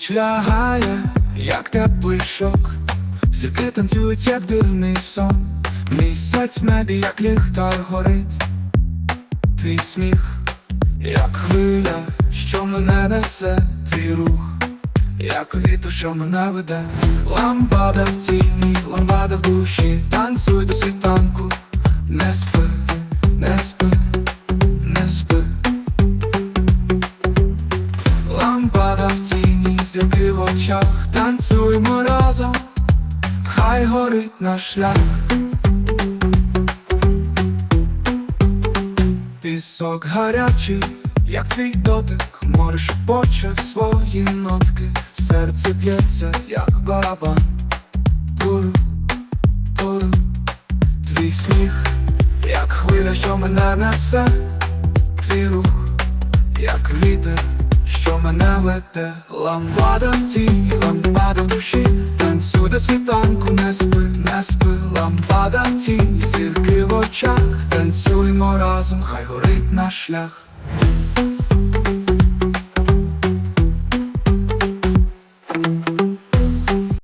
Ніч лягає, як теплий шок, зірки танцюють, як дивний сон, місяць в небі, як ліхтар горить, твій сміх, як хвиля, що мене несе, твій рух, як вітер, що мене веде, ламбада в тіні, ламбада в душі, в очах, танцюємо разом, хай горить наш шлях. Пісок гарячий, як твій дотик, море шепоче свої нотки, серце б'ється, як барабан. Туру, туру, твій сміх, як хвиля, що мене несе, твій рух як вітер, мене веде, ламбада в тіні, ламбада в душі, танцюй до світанку, не спи, не спи, ламбада в тіні, зірки в очах, танцюймо разом, хай горить наш шлях.